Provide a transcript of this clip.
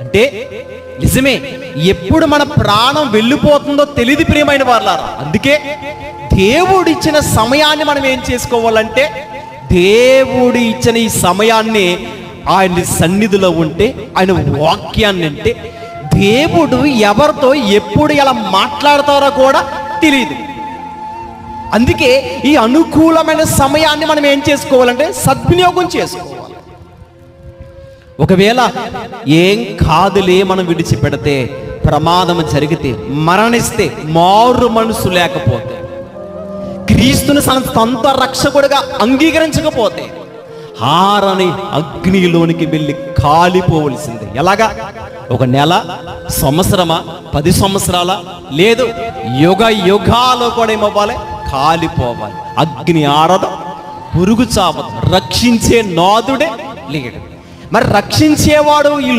అంటే నిజమే ఎప్పుడు మన ప్రాణం వెళ్ళిపోతుందో తెలియదు ప్రియమైన వాళ్ళారా అందుకే దేవుడు ఇచ్చిన సమయాన్ని మనం ఏం చేసుకోవాలంటే దేవుడు ఇచ్చిన ఈ సమయాన్ని ఆయన సన్నిధిలో ఉంటే ఆయన వాక్యాన్ని అంటే దేవుడు ఎవరితో ఎప్పుడు ఎలా మాట్లాడతారో కూడా తెలియదు అందుకే ఈ అనుకూలమైన సమయాన్ని మనం ఏం చేసుకోవాలంటే సద్వినియోగం చేసుకోవాలి. ఒకవేళ ఏం కాదులే మనం విడిచిపెడితే ప్రమాదం జరిగితే మరణిస్తే మారు మనసు లేకపోతే క్రీస్తుని తన సొంత రక్షకుడిగా అంగీకరించకపోతే హారని అగ్నిలోనికి వెళ్ళి కాలిపోవలసిందే. ఎలాగా? ఒక నెల సంవత్సరమా? పది సంవత్సరాల? లేదు యుగ యుగాలు కూడా ఏమవ్వాలి కాలిపోవాలి. అగ్ని ఆరదు పురుగు చావదు రక్షించే నాదుడే లేడు. మరి రక్షించేవాడు ఈ లో-